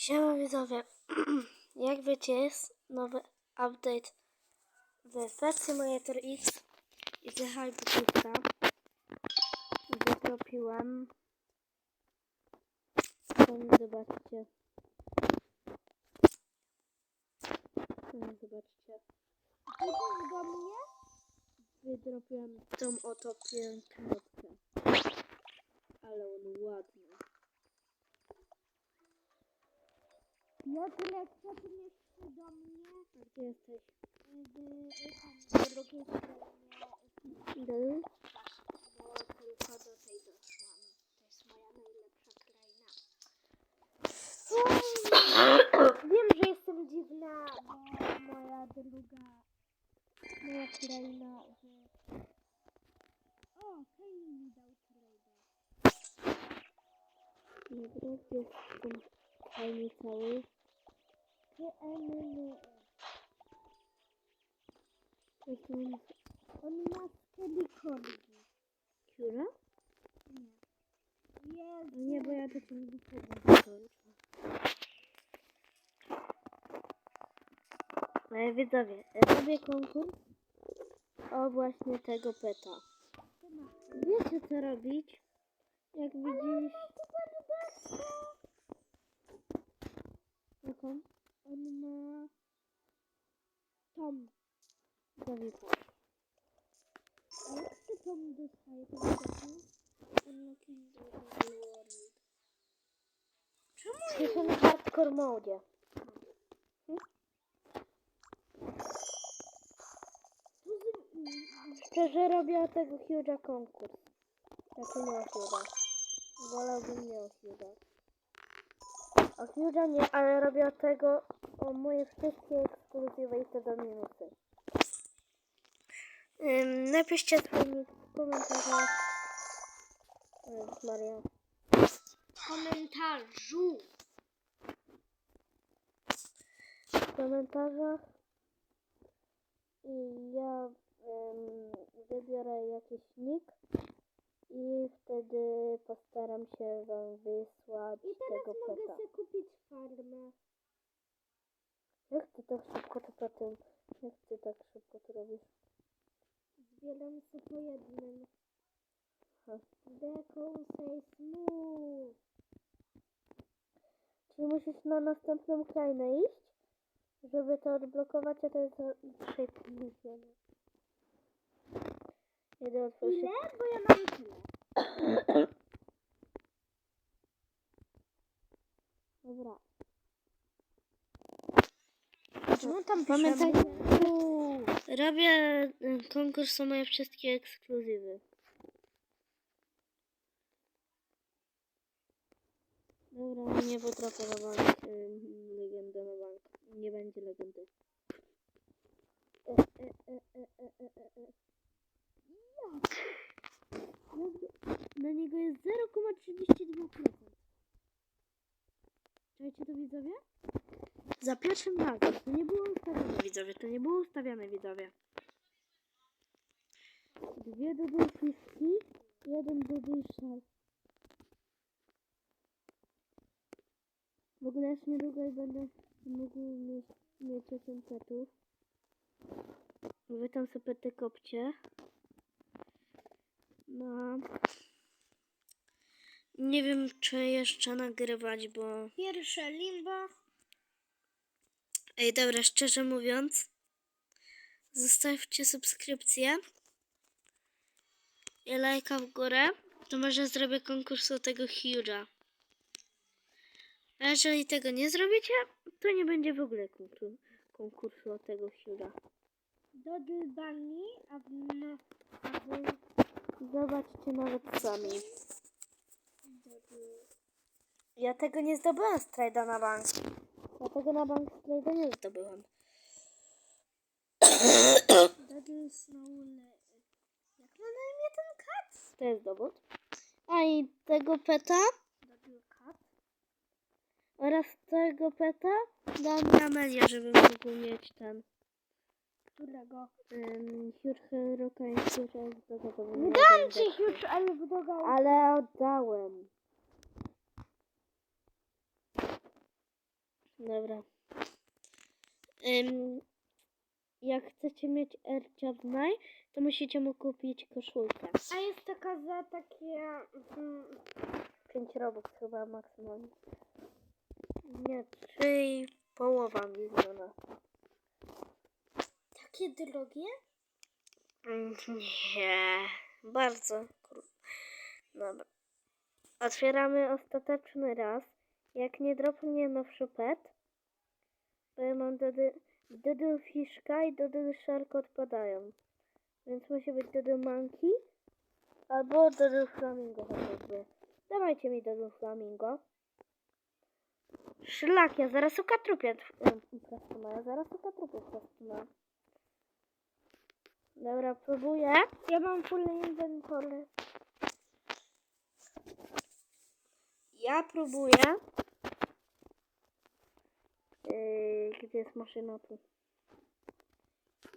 Siema widzowie, jak wiecie jest nowy update w Simulator X i z Hypercubka Wytropiłem Sami zobaczcie Sami zobaczcie. Idziesz do mnie? Wydropiłem tą oto pięknotkę Ale on ładny Piotrek, co ty jeszcze do mnie? Gdzie jesteś? W drugiej stronie. Idę Bo tylko do tej doszłam. To jest moja najlepsza kraina. Wiem, że jestem dziwna, bo moja druga, moja kraina, że... O, Kane mi dał trade'a. Dobra, jestem fajny cały. KNN. Jestem On ma skelikorgi. Kiura? Nie. Jezu. No nie, bo ja do ciebie wychodzę. Ale widzowie, robię konkurs o właśnie tego peta. Wiecie co robić? Jak widzisz... Jaką? On ma tom. Zawitał. A jak ty tom dostaje tego topu? Unlocking the world. Czemu Jestem w hardcore modzie. Szczerze robię tego Huge'a konkurs. Znaczy nie o Huge'a. Wolałbym nie o Huge'a. O Huge'a nie, ale robię tego, o moje wszystkie ekskluzywy i te do minusy. Ym, napiszcie. O Jezus Maria. komentarzu. W komentarzach. I ja ym, wybiorę jakiś nick. I wtedy postaram się wam wysłać I teraz tego mogę peta. sobie kupić farmę. Jak ty tak szybko to potem... Jak ty tak szybko to robisz? Zbieram sobie po jednym. Deco say smooth. Czyli musisz na następną krainę iść, żeby to odblokować, a to jest 3,5 miliona. Jedę otworzyć. Ile? Bo ja mam tyle. Dobra. Czemu tam Pamiętajcie, Uuu. robię y, konkurs o moje wszystkie ekskluzywy. Dobra, nie potrafię na bank y, legendę na bank. Nie będzie legendy. E, e, e, e, e, e, e, e. Na niego jest 0,32%. Czujecie to widzowie? Za pierwszym razem. To nie było ustawione widzowie. To nie było ustawione widzowie. Dwie dudulki, jeden dudul szal. W ogóle już niedługo będę mógł mieć, mieć 8 petów. Wy tam sobie te kopcie. No. Nie wiem, czy jeszcze nagrywać, bo... Pierwsze limbo. Ej, dobra, szczerze mówiąc, zostawcie subskrypcję i lajka w górę, to może zrobię konkurs o tego Huge'a. A jeżeli tego nie zrobicie, to nie będzie w ogóle konkursu, o tego Huge'a. Dodl Bunny, a w, Zobaczcie nawet sami. Ja tego nie zdobyłam z trade'a na bank. Ja tego na bank z trade'a nie zdobyłam. Dodl Snowle. Jak ma na imię ten kat? To jest dowód. A i tego peta oraz tego peta dam Amelię, żeby mógł mieć ten Którego? um, Huge Roka i. Nie dam ci już, ale w drogę. Ale oddałem. Dobra. Jak chcecie mieć Ercia w maj, to musicie mu kupić koszulkę. A jest taka za takie... Mm, 5 robux chyba maksymalnie. Nie, 3 i połowa miliona. takie drogie? Mm, Nie, bardzo. Dobra. Otwieramy ostateczny raz. Jak nie dropnie nowszy pet, to ja mam dody, dodyl fiszka i dodyl shark odpadają. Więc musi być dodyl monkey albo dodyl flamingo chociażby. Dawajcie mi dodyl flamingo. Szlak, ja zaraz ukatrupię Prastuna, ja zaraz ukatrupię. Dobra, próbuję. Ja mam full inventory. Ja próbuję. Yy, gdzie jest maszyna tu?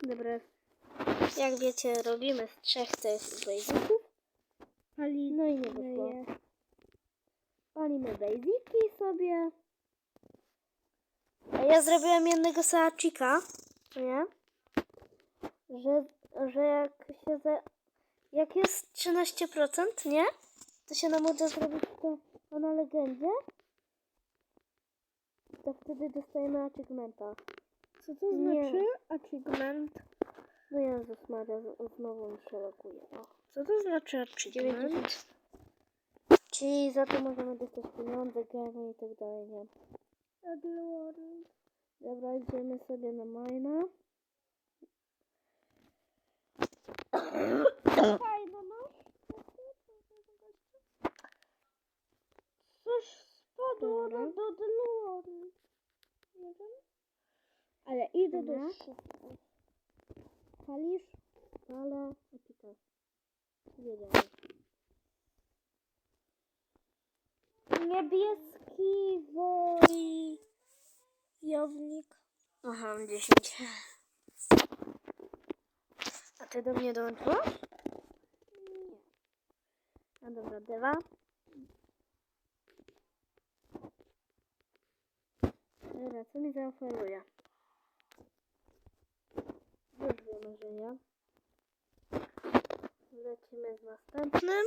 Dobra. Jak wiecie, robimy z trzech tych basiców. Ali, No i nie wyszło. Palimy basiki sobie. A ja zrobiłem jednego saachika, nie? Że, że jak się za, jak jest 13%, nie? To się nam uda zrobić to na legendzie. To wtedy dostajemy achievementa. Co to Nie. znaczy achievement? No Jezus Maria, z- znowu mi się loguje. O. Co to znaczy achievement? 90. Czyli za to możemy dostać pieniądze, gemy i tak dalej, nie? Dobra, idziemy sobie na mina. Fajne masz? Coś Dobra. na Dodlord. Nie wiem. Ale idę do szafy. Palisz? Ale... Epika. Wiedziałem. Niebieski woli. Jownik. Aha, mam 10. A ty do mnie dołączyłaś? Nie. A dobra, Dewa. Dobra, co mi zaoferuje? Już wiemy, że nie. Lecimy z następnym.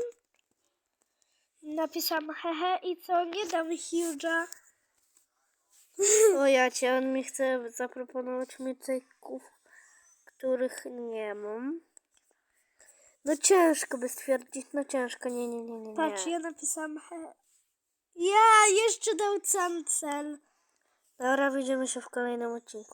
Napisałam hehe i co? Nie dam huge'a. O ja cię, on mi chce zaproponować mycyków, których nie mam. No ciężko by stwierdzić, no ciężko, nie, nie, nie, nie. nie. Patrz, ja napisałam he. Ja jeszcze dał cancel. Dobra, widzimy się w kolejnym odcinku.